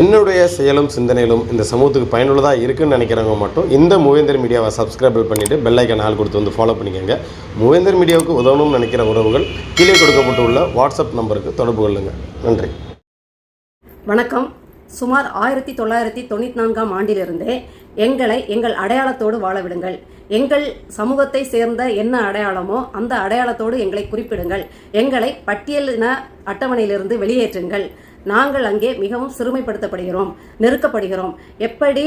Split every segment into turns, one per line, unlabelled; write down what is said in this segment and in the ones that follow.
என்னுடைய செயலும் சிந்தனையிலும் இந்த சமூகத்துக்கு பயனுள்ளதாக இருக்குன்னு நினைக்கிறவங்க மட்டும் இந்த மூவேந்தர் மீடியாவை சப்ஸ்கிரைப் பண்ணிவிட்டு பெல்லைக்கன் ஆள் கொடுத்து வந்து ஃபாலோ பண்ணிக்கோங்க. மூவேந்தர் மீடியாவுக்கு உதவணும்னு நினைக்கிற உறவுகள் கீழே கொடுக்கப்பட்டுள்ள வாட்ஸ்அப் நம்பருக்கு தொடர்பு கொள்ளுங்கள் நன்றி.
வணக்கம். சுமார் ஆயிரத்தி தொள்ளாயிரத்தி தொண்ணூற்றி நான்காம் ஆண்டிலிருந்தே எங்களை எங்கள் அடையாளத்தோடு வாழ விடுங்கள். எங்கள் சமூகத்தை சேர்ந்த என்ன அடையாளமோ அந்த அடையாளத்தோடு எங்களை குறிப்பிடுங்கள். எங்களை பட்டியலின அட்டவணையிலிருந்து வெளியேற்றுங்கள். நாங்கள் அங்கே மிகவும் சிறுமைப்படுத்தப்படுகிறோம் நெருக்கப்படுகிறோம். எப்படி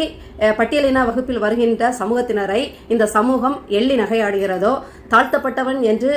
பட்டியலின வகுப்பில் வருகின்ற சமூகத்தினரை இந்த சமூகம் எள்ளி நகையாடுகிறதோ தாழ்த்தப்பட்டவன் என்று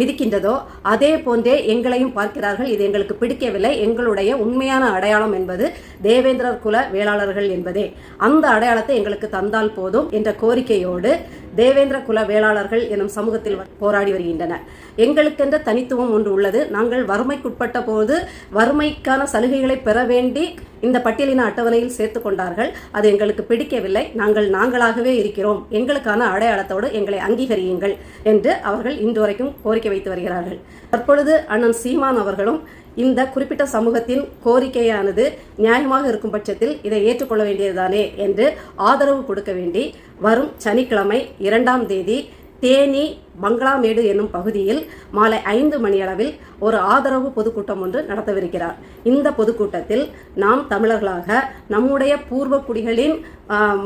மிதிக்கின்றதோ அதே போன்றே எங்களையும் பார்க்கிறார்கள். இது எங்களுக்கு பிடிக்கவில்லை. எங்களுடைய உண்மையான அடையாளம் என்பது தேவேந்திரர் குல வேளாளர்கள் என்பதே. அந்த அடையாளத்தை எங்களுக்கு தந்தால் போதும் என்ற கோரிக்கையோடு தேவேந்திர குல வேளாளர்கள் எனும் சமூகத்தில் போராடி வருகின்றனர். எங்களுக்கென்ற தனித்துவம் ஒன்று உள்ளது. நாங்கள் வறுமைக்குட்பட்ட போது வறுமைக்கான சலுகைகளை பெற வேண்டி இந்த பட்டியலின அட்டவணையில் சேர்த்து கொண்டார்கள். அது எங்களுக்கு பிடிக்கவில்லை. நாங்கள் நாங்களாகவே இருக்கிறோம். எங்களுக்கான அடையாளத்தோடு எங்களை அங்கீகரியுங்கள் என்று அவர்கள் இன்று வரைக்கும் கோரிக்கை வைத்து வருகிறார்கள். தற்பொழுது அண்ணன் சீமான் அவர்களும் இந்த குறிப்பிட்ட சமூகத்தின் கோரிக்கையானது நியாயமாக இருக்கும் பட்சத்தில் இதை ஏற்றுக்கொள்ள வேண்டியதுதானே என்று ஆதரவு கொடுக்க வேண்டி வரும் சனிக்கிழமை இரண்டாம் தேதி தேனி பங்களாமேடு என்னும் பகுதியில் மாலை ஐந்து மணியளவில் ஒரு ஆதரவு பொதுக்கூட்டம் ஒன்று நடத்தவிருக்கிறார். இந்த பொதுக்கூட்டத்தில் நாம் தமிழர்களாக நம்முடைய பூர்வ குடிகளின்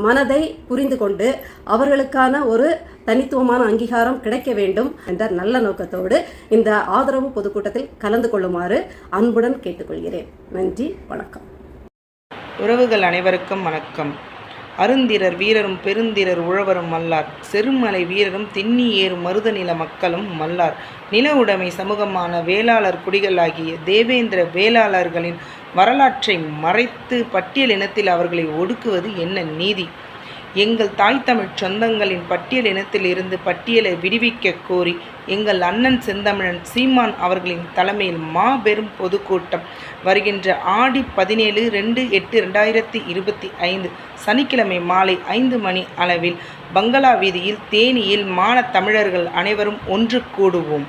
மனதை புரிந்து கொண்டு அவர்களுக்கான ஒரு தனித்துவமான அங்கீகாரம் கிடைக்க வேண்டும் என்ற நல்ல நோக்கத்தோடு இந்த ஆதரவு பொதுக்கூட்டத்தில் கலந்து கொள்ளுமாறு அன்புடன் கேட்டுக்கொள்கிறேன். நன்றி வணக்கம்.
உறவுகள் அனைவருக்கும் வணக்கம். அருந்திரர் வீரரும் பெருந்திரர் உழவரும் மல்லார். செருமலை வீரரும் திண்ணி ஏறும் மருதநில மக்களும் மல்லார். நில உடைமை சமூகமான வேளாளர் குடிகளாகிய தேவேந்திர வேளாளர்களின் வரலாற்றை மறைத்து பட்டியல் இனத்தில் அவர்களை ஒடுக்குவது என்ன நீதி? எங்கள் தாய் தமிழ் சொந்தங்களின் பட்டியல் இனத்தில் இருந்து பட்டியலை விடுவிக்க கோரி எங்கள் அண்ணன் செந்தமிழன் சீமான் அவர்களின் தலைமையில் மாபெரும் பொதுக்கூட்டம் வருகின்ற ஆடி பதினேழு ரெண்டு எட்டு ரெண்டாயிரத்தி இருபத்தி ஐந்து சனிக்கிழமை மாலை ஐந்து மணி அளவில் பங்களா வீதியில் தேனியில் மானத் தமிழர்கள் அனைவரும் ஒன்று கூடுவோம்.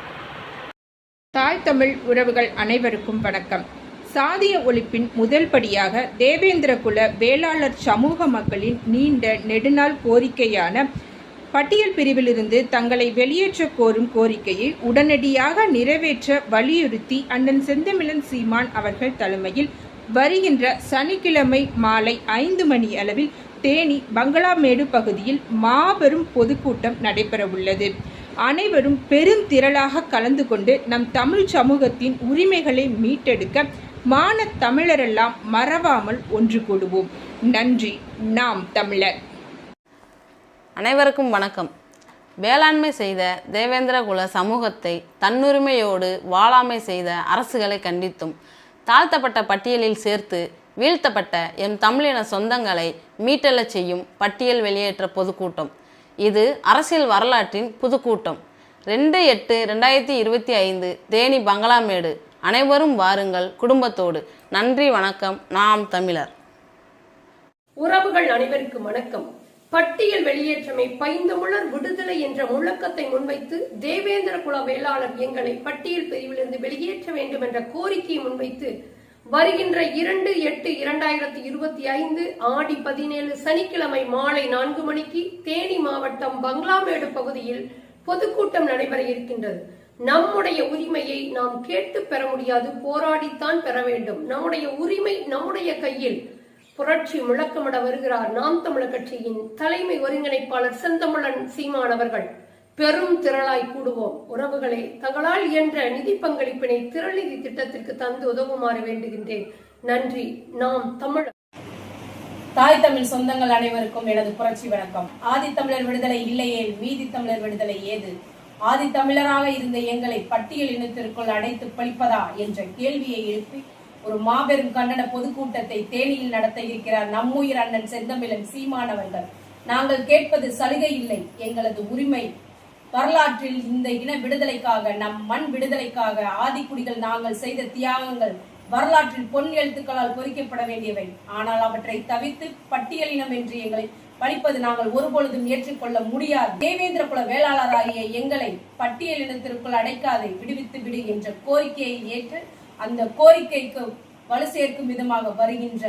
தாய் தமிழ் உறவுகள் அனைவருக்கும் வணக்கம். சாதிய ஒழிப்பின் முதல் படியாக தேவேந்திர குல வேளாளர் சமூக மக்களின் நீண்ட நெடுநாள் கோரிக்கையான பட்டியல் பிரிவிலிருந்து தங்களை வெளியேற்ற கோரும் கோரிக்கையை உடனடியாக நிறைவேற்ற வலியுறுத்தி அண்ணன் செந்தமிழன் சீமான் அவர்கள் தலைமையில் வருகின்ற சனிக்கிழமை மாலை ஐந்து மணி அளவில் தேனி பங்களாமேடு பகுதியில் மாபெரும் பொதுக்கூட்டம் நடைபெறவுள்ளது. அனைவரும் பெருந்திரளாக கலந்து கொண்டு நம் தமிழ் சமூகத்தின் உரிமைகளை மீட்டெடுக்க மானத் தமிழரெல்லாம் மறவாமல் ஒன்று கூடுவோம். நன்றி நாம் தமிழர்.
அனைவருக்கும் வணக்கம். வேளாண்மை செய்த தேவேந்திரகுல சமூகத்தை தன்னுரிமையோடு வாழாமை செய்த அரசுகளை கண்டித்தும் தாழ்த்தப்பட்ட பட்டியலில் சேர்த்து வீழ்த்தப்பட்ட எம் தமிழின சொந்தங்களை மீட்டெழச் செய்யும் பட்டியல் வெளியேற்ற பொதுக்கூட்டம். இது அரசியல் வரலாற்றின் புதுக்கூட்டம். ரெண்டு எட்டு ரெண்டாயிரத்தி இருபத்தி ஐந்து தேனி பங்களாமேடு அனைவரும் வாருங்கள் குடும்பத்தோடு. நன்றி வணக்கம். நாம் தமிழர்.
உறவுகள் அனைவருக்கும் வணக்கம். பட்டியல் வெளியேற்றமை பைந்தமிழர் விடுதலை என்ற முழக்கத்தை முன்வைத்து தேவேந்திர குல வேளாளர் எங்களை பட்டியல் பிரிவிலிருந்து வெளியேற்ற வேண்டும் என்ற கோரிக்கையை முன்வைத்து வருகின்ற இரண்டு எட்டு இரண்டாயிரத்தி இருபத்தி ஐந்து ஆடி பதினேழு சனிக்கிழமை மாலை நான்கு மணிக்கு தேனி மாவட்டம் பங்களாமேடு பகுதியில் பொதுக்கூட்டம் நடைபெற இருக்கின்றது. நம்முடைய உரிமையை நாம் கேட்டு பெற முடியாது போராடித்தான் பெற வேண்டும். நம்முடைய உரிமை நம்முடைய கையில். புரட்சி முழக்கமிட வருகிறார் நாம் தமிழர் கட்சியின் தலைமை ஒருங்கிணைப்பாளர் செந்தமிழன் சீமான் அவர்கள். பெரும் திரளாய் கூடுவோம். உறவுகளே தங்களால் இயன்ற நிதி பங்களிப்பினை திரள்நிதி திட்டத்திற்கு தந்து உதவுமாறு வேண்டுகின்றேன். நன்றி. நாம் தமிழர்.
தாய் தமிழ் சொந்தங்கள் அனைவருக்கும் எனது புரட்சி வணக்கம். ஆதித்தமிழர் விடுதலை இல்லையே மீதி தமிழர் விடுதலை ஏது? ஆதித்தமிழராக இருந்த எங்களை பட்டியல் இனத்திற்குள் அடைத்து பழிப்பதா என்ற கேள்வியை எழுப்பி ஒரு மாபெரும் கண்டன பொதுக்கூட்டத்தை தேனியில் நடத்த இருக்கிறார் நம்முயிர் அண்ணன் செந்தமிழன் சீமானவர்கள் நாங்கள் கேட்பது சலுகை இல்லை எங்களது உரிமை. வரலாற்றில் இந்த இன விடுதலைக்காக நம் மண் விடுதலைக்காக ஆதிக்குடிகள் நாங்கள் செய்த தியாகங்கள் வரலாற்றில் பொன் எழுத்துக்களால் பொறிக்கப்பட வேண்டியவை. ஆனால் அவற்றை தவிர்த்து பட்டியலினம் என்று எங்களை படிப்பது நாங்கள் ஒருபொழுதும் ஏற்றுக்கொள்ள முடியாது. தேவேந்திர குல வேளாளராகிய எங்களை பட்டியலினத்திற்குள் அடைக்காது விடுவித்து விடு என்ற கோரிக்கையை ஏற்று அந்த கோரிக்கைக்கு வலு சேர்க்கும் விதமாக வருகின்ற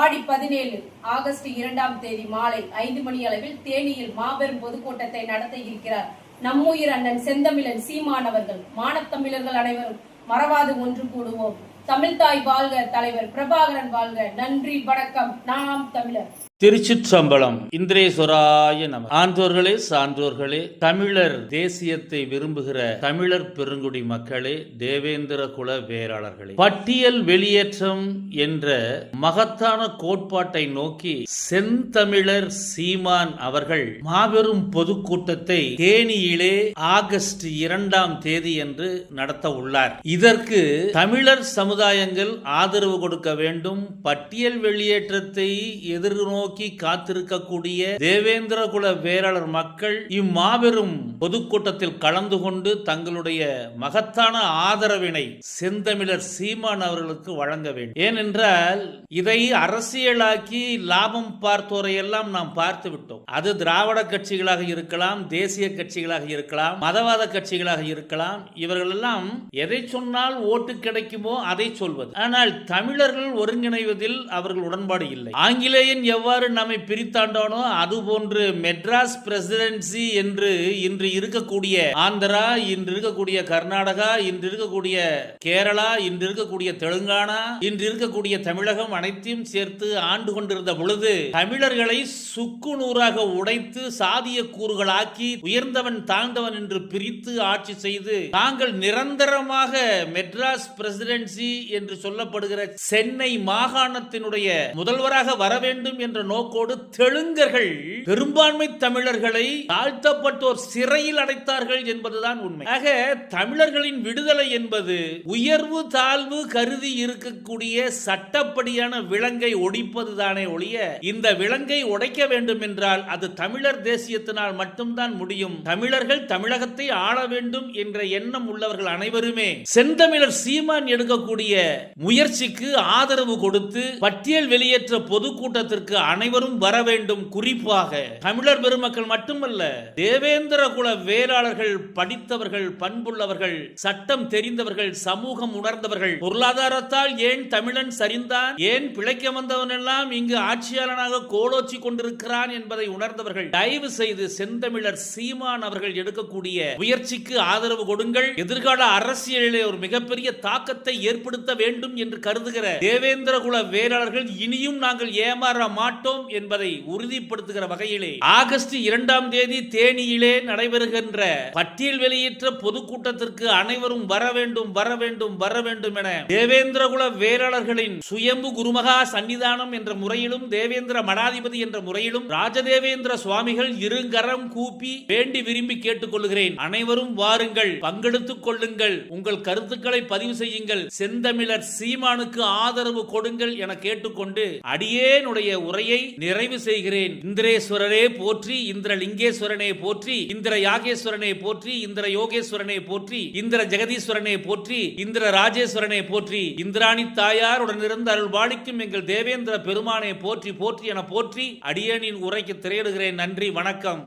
ஆடி பதினேழு ஆகஸ்ட் இரண்டாம் தேதி மாலை ஐந்து மணி அளவில் தேனியில் மாபெரும் பொதுக்கூட்டத்தை நடத்த இருக்கிறார். நம்முயிர் அண்ணன் செந்தமிழன் சீமானவர்கள் மானத்தமிழர்கள் அனைவரும் மறவாது ஒன்று கூடுவோம். தமிழ்தாய் வாழ்க தலைவர் பிரபாகரன் வாழ்க. நன்றி வணக்கம். நாம் தமிழர்.
திருச்சிற்றம்பலம். இந்திரேஸ்வராய நம ஆன்றோர்களே சான்றோர்களே தமிழர் தேசியத்தை விரும்புகிற தமிழர் பெருங்குடி மக்களே தேவேந்திர குல வேளாளர்களே. பட்டியல் வெளியேற்றம் என்ற மகத்தான கோட்பாட்டை நோக்கி செந்தமிழர் சீமான் அவர்கள் மாபெரும் பொதுக்கூட்டத்தை தேனியிலே ஆகஸ்ட் இரண்டாம் தேதி என்று நடத்த உள்ளார். இதற்கு தமிழர் சமுதாயங்கள் ஆதரவு கொடுக்க வேண்டும். பட்டியல் வெளியேற்றத்தை எதிர்நோக்கி காத்திருக்கக்கூடிய தேவேந்திர குல வேளாளர் மக்கள் இம்மாபெரும் பொதுக்கூட்டத்தில் கலந்து கொண்டு தங்களுடைய மகத்தான ஆதரவினை செந்தமிழர் சீமான் அவர்களுக்கு வழங்க வேண்டும். ஏனென்றால் இதை அரசியலாக்கி லாபம் பார்த்தோரை எல்லாம் நாம் பார்த்து விட்டோம். அது திராவிட கட்சிகளாக இருக்கலாம் தேசிய கட்சிகளாக இருக்கலாம் மதவாத கட்சிகளாக இருக்கலாம். இவர்கள் எல்லாம் எதை சொன்னால் ஓட்டு கிடைக்குமோ அதை சொல்வது. ஆனால் தமிழர்கள் ஒருங்கிணைவதில் அவர்கள் உடன்பாடு இல்லை. ஆங்கிலேயன் எவ்வாறு எவ்வாறு நம்மை பிரித்தாண்டானோ அதுபோன்று மெட்ராஸ் பிரசிடென்சி என்று இன்று இருக்கக்கூடிய ஆந்திரா இன்று இருக்கக்கூடிய கர்நாடகா இன்று இருக்கக்கூடிய கேரளா இன்று இருக்கக்கூடிய தெலுங்கானா இன்று இருக்கக்கூடிய தமிழகம் அனைத்தையும் சேர்த்து ஆண்டு கொண்டிருந்த பொழுது தமிழர்களை சுக்கு நூறாக உடைத்து சாதிய கூறுகளாக்கி உயர்ந்தவன் தாழ்ந்தவன் என்று பிரித்து ஆட்சி செய்து தாங்கள் நிரந்தரமாக மெட்ராஸ் பிரசிடென்சி என்று சொல்லப்படுகிற சென்னை மாகாணத்தினுடைய முதல்வராக வர வேண்டும் என்ற நோக்கோடு தெலுங்கர்கள் பெரும்பான்மை தமிழர்களை தாழ்த்தப்பட்டோர் சிறையில் அடைத்தார்கள் என்பதுதான் உண்மை. ஆக தமிழர்களின் விடுதலை என்பது உயர்வு தாழ்வு கருதி இருக்கக்கூடிய சட்டப்படியான விலங்கை ஒடிப்பதுதானே ஒழிய இந்த விலங்கை உடைக்க வேண்டும் என்றால் அது தமிழர் தேசியத்தினால் மட்டும்தான் முடியும். தமிழர்கள் தமிழகத்தை ஆள வேண்டும் என்ற எண்ணம் உள்ளவர்கள் அனைவருமே செந்தமிழர் சீமான் எடுக்கக்கூடிய முயற்சிக்கு ஆதரவு கொடுத்து பட்டியல் வெளியேற்ற பொதுக்கூட்டத்திற்கு அனைவரும் வர வேண்டும் குறிப்பாக. தமிழர் பெருமக்கள் மட்டுமல்ல தேவேந்திர குல வேளாளர்கள் படித்தவர்கள் பண்புள்ளவர்கள் சட்டம் தெரிந்தவர்கள் சமூகம் உணர்ந்தவர்கள் பொருளாதாரத்தால் ஏன் தமிழன் சரிந்தான்? ஏன் பிழைக்க வந்தவன் எல்லாம் இங்கு ஆட்சியாளனாக கோலோச்சி கொண்டிருக்கிறான் என்பதை உணர்ந்தவர்கள் தயவு செய்து செந்தமிழர் சீமான் அவர்கள் எடுக்கக்கூடிய முயற்சிக்கு ஆதரவு கொடுங்கள். எதிர்கால அரசியலிலே ஒரு மிகப்பெரிய தாக்கத்தை ஏற்படுத்த வேண்டும் என்று கருதுகிற தேவேந்திர குல வேளாளர்கள் இனியும் நாங்கள் ஏமாற மாட்டோம் என்பதை உறுதிப்படுத்துகிற வகையிலே ஆகஸ்ட் இரண்டாம் தேதி தேனியிலே நடைபெறுகின்ற பட்டியல் வெளியேற்ற பொதுக்கூட்டத்திற்கு அனைவரும் வர வேண்டும் வர வேண்டும் வர வேண்டும் என தேவேந்திரகுல வேளாளர்களின் சுயம்பு குருமகா சன்னிதானம் என்ற முறையிலும் தேவேந்திர மடாதிபதி என்ற முறையிலும் ராஜதேவேந்திர சுவாமிகள் இருங்கரம் கூப்பி வேண்டி விரும்பி கேட்டுக்கொள்கிறேன் அனைவரும் வாருங்கள் பங்கெடுத்துக் கொள்ளுங்கள் உங்கள் கருத்துக்களை பதிவு செய்யுங்கள் செந்தமிழர் சீமானுக்கு ஆதரவு கொடுங்கள் என கேட்டுக்கொண்டு அடியேனுடைய உரையை நிறைவு செய்கிறேன். இந்திரேஸ்வரரே போற்றி இந்திரலிங்கேஸ்வரனே போற்றி இந்திர யாகேஸ்வரனை போற்றி இந்திர யோகேஸ்வரனை போற்றி இந்திர ஜெகதீஸ்வரனை போற்றி இந்திர ராஜேஸ்வரனை போற்றி இந்திராணி தாயார் உடனிருந்து அருள் பாலிக்கும் எங்கள் தேவேந்திர பெருமானை போற்றி போற்றி என போற்றி அடியேனின் உரைக்கு திரையிடுகிறேன். நன்றி வணக்கம்.